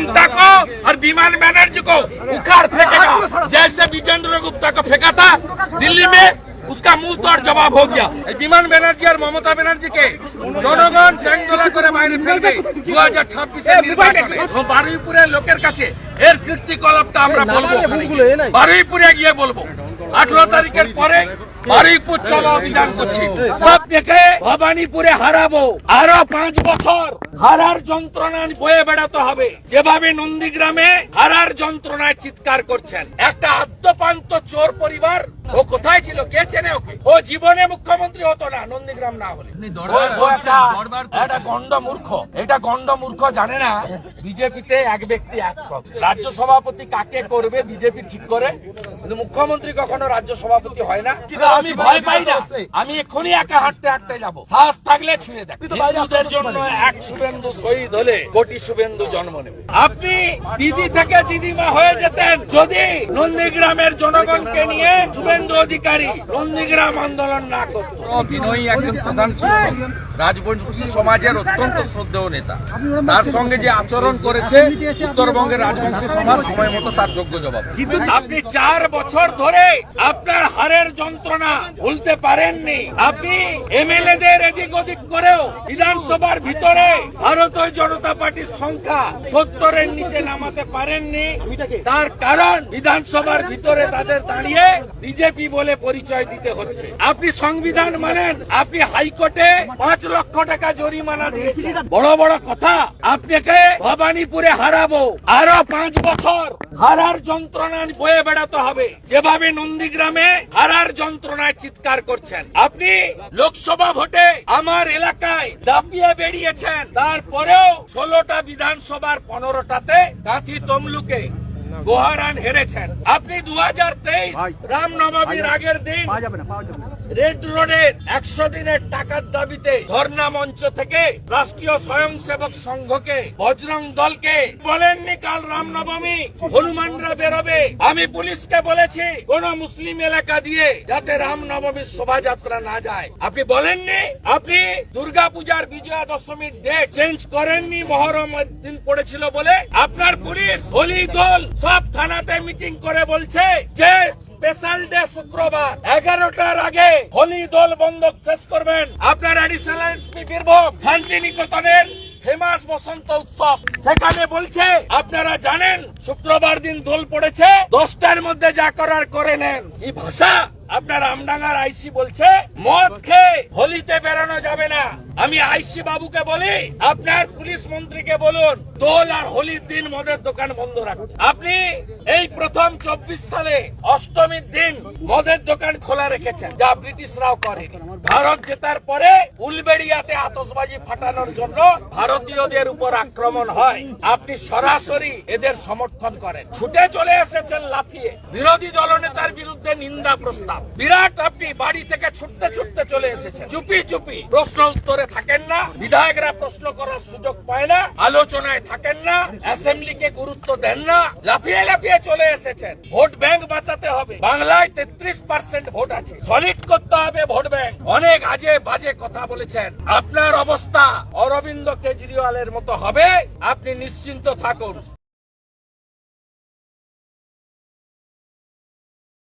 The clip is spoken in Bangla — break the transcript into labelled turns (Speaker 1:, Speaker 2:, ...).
Speaker 1: ममता को और विमान बनर्जी को उखाड़ फेंकेगा जैसे विजेंद्र गुप्ता को फेंका था दिल्ली में उसका मुंह तोड़ जवाब हो गया এই বিমান ব্যানার্জি আর মমতা ব্যানার্জিকে জনগণ চ্যাংদোলা করে বাইরে ফেলবে দু হাজার ছাব্বিশের নির্বাচনে এবং বারুইপুরের লোকের কাছে এর কীর্তিকলাপটা আমরা বলবো ওখানে। বারুইপুরে গিয়ে বলবো আঠারো তারিখের পরে বারুইপুর চলো অভিযান করছি সব দেখে ভবানীপুরে হারাবো আরো পাঁচ বছর হারার যন্ত্রণা বয়ে বেড়াতে হবে। যেভাবে নন্দীগ্রামে হারার যন্ত্রণায় চিৎকার করছেন। একটা আদ্যপান্ত চোর পরিবার ও কোথায় ছিল? কে চেনে ওকে? ও জীবনে মুখ্যমন্ত্রী হতো না নন্দীগ্রাম না হলে। একটা গন্ড মূর্খ। এটা গন্ড মূর্খ জানে না বিজেপিতে এক ব্যক্তি এক রাজ্য সভাপতি কাকে করবে বিজেপি ঠিক করে? কিন্তু মুখ্যমন্ত্রী কখনো রাজ্য সভাপতি হয় না। কিন্তু আমি ভয় পাই না। আমি এক্ষুনি একা হাঁটতে হাঁটতে যাব। সাহস থাকলে ছুঁয়ে দেখ। হিন্দুদের জন্য এক শুভেন্দু শহীদ হলে কোটি শুভেন্দু জন্ম নেবে। আপনি দিদি থেকে দিদিমা হয়ে যেতেন যদি নন্দীগ্রামের জনগণকে নিয়ে শুভেন্দু অধিকারী নন্দীগ্রাম আন্দোলন না করত। বিনয়ী একজন প্রধান শিক্ষক রাজবংশী সমাজের অত্যন্ত শ্রদ্ধেয় নেতা। তার সঙ্গে যে আচরণ করেছে উত্তরবঙ্গের রাজবংশী সমাজ সময় মতো তার যোগ্য জবাব। কিন্তু আপনি চার বছর ধরে আপনার হারের যন্ত্রণা ভুলতে পারেননি। আপনি এমএলএদের এদিক ওদিক করেও বিধানসভার ভিতরে ভারতীয় জনতা পার্টির সংখ্যা সত্তরের নিচে নামাতে পারেননি। তার কারণ বিধানসভার ভিতরে তাদের দাঁড়িয়ে বিজেপি বলে পরিচয় দিতে হচ্ছে। আপনি সংবিধান মানেন আপনি হাইকোর্টে পাঁচ লক্ষ টাকা জরিমানা দিয়েছেন। বড় বড় কথা আপনাকে ভবানীপুরে হারাবো। আরও পাঁচ বছর হারার যন্ত্রণা বয়ে বেড়াতে হবে। যেভাবে নন্দীগ্রামে হারার যন্ত্রণায় চিৎকার করছেন। আপনি লোকসভা ভোটে আমার এলাকায় দাপিয়ে বেরিয়েছেন। তারপরেও ষোলোটা বিধানসভার পনেরোটাতে কাঁথি তমলুকে গোহারান হেরেছেন। আপনি দু হাজার তেইশ রামনবমীর আগের দিন রেড রোডের একশো দিনের টাকার দাবিতে ধর্ণা মঞ্চ থেকে রাষ্ট্রীয় স্বয়ংসেবক সংঘকে বজরং দলকে বলেননি কাল রামনবমী হনুমানরা বেরোবে। আমি পুলিশকে বলেছি কোন মুসলিম এলাকা দিয়ে যাতে রামনবমীর শোভাযাত্রা না যায়। আপনি বলেননি? আপনি দুর্গাপূজার বিজয়া দশমীর ডেট চেঞ্জ করেননি মহরম দিন পড়েছিল বলে? আপনার পুলিশ হোলি দল সব থানাতে মিটিং করে বলছে যে স্পেশাল ডে শুক্রবার। এগারোটার আগে হোলি দোল বন্ধ শেষ করবেন। আপনার অ্যাডিশনাল এসপি বীরভূম, শান্তিনিকেতনের ফেমাস বসন্ত উৎসব। সেখানে বলছে, আপনারা জানেন, শুক্রবার দিন দোল পড়েছে, দশটার মধ্যে যা করার করে নেন। এই ভাষা আপনার আমডাঙ্গার আইসি বলছে, মদ খেয়ে হোলিতে বেরোনো যাবে না। আমি আইসি বাবুকে বলি, আপনার পুলিশ মন্ত্রীকে বলুন, দোল আর হোলির দিন মদের দোকান বন্ধ রাখুন। আপনি এই প্রথম চব্বিশ সালে অষ্টমীর দিন মদের দোকান খোলা রেখেছেন, যা ব্রিটিশরাও করে। ভারত জেতার পরে উলবেড়িয়াতে আতসবাজি ফাটানোর জন্য ভারতীয়দের উপর আক্রমণ হয়। আপনি সরাসরি এদের সমর্থন করেন। ছুটে চলে এসেছেন লাফিয়ে। বিরোধী দলনেতার বিরুদ্ধে নিন্দা প্রস্তাব। বিরাট আপনি বাড়ি থেকে ছুটতে ছুটতে চলে এসেছেন। চুপি চুপি। প্রশ্ন উত্তরে থাকেন না, বিধায়করা প্রশ্ন করার সুযোগ পায় না, আলোচনায় থাকেন না, অ্যাসেম্বলিকে গুরুত্ব দেন না, লাফিয়ে লাফিয়ে চলে এসেছেন। ভোট ব্যাংক বাঁচাতে হবে। বাংলায় তেত্রিশ পার্সেন্ট ভোট আছে। সলিড করতে হবে ভোট ব্যাংক। অনেক আজে বাজে কথা বলেছেন। আপনার অবস্থা অরবিন্দ কেজরিওয়ালের মতো হবে। আপনি নিশ্চিন্ত থাকুন।